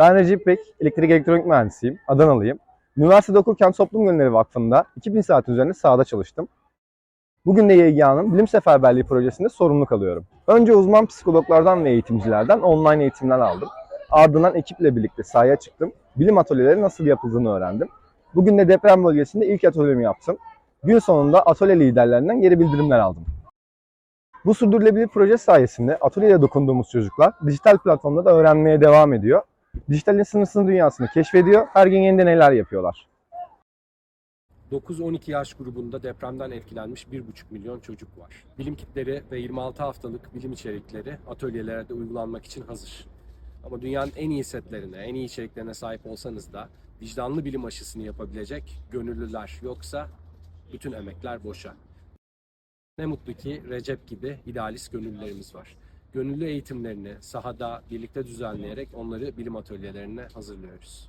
Ben Recep Bek, elektrik elektronik mühendisiyim. Adanalıyım. Üniversitede okurken Toplum Gönülleri Vakfı'nda 2000 saat üzerinde sahada çalıştım. Bugün de YGA'nın Bilim Seferberliği projesinde sorumluluk alıyorum. Önce uzman psikologlardan ve eğitimcilerden online eğitimler aldım. Ardından ekiple birlikte sahaya çıktım. Bilim atölyeleri nasıl yapıldığını öğrendim. Bugün de deprem bölgesinde ilk atölyemi yaptım. Gün sonunda atölye liderlerinden geri bildirimler aldım. Bu sürdürülebilir proje sayesinde atölyede dokunduğumuz çocuklar dijital platformda da öğrenmeye devam ediyor. Dijitalin sınırsız dünyasını keşfediyor, her gün yeni deneyler yapıyorlar. 9-12 yaş grubunda depremden etkilenmiş 1,5 milyon çocuk var. Bilim kitleri ve 26 haftalık bilim içerikleri atölyelerde uygulanmak için hazır. Ama dünyanın en iyi setlerine, en iyi içeriklerine sahip olsanız da vicdanlı bilim aşısını yapabilecek gönüllüler yoksa bütün emekler boşa. Ne mutlu ki Recep gibi idealist gönüllülerimiz var. Gönüllü eğitimlerini sahada birlikte düzenleyerek onları bilim atölyelerine hazırlıyoruz.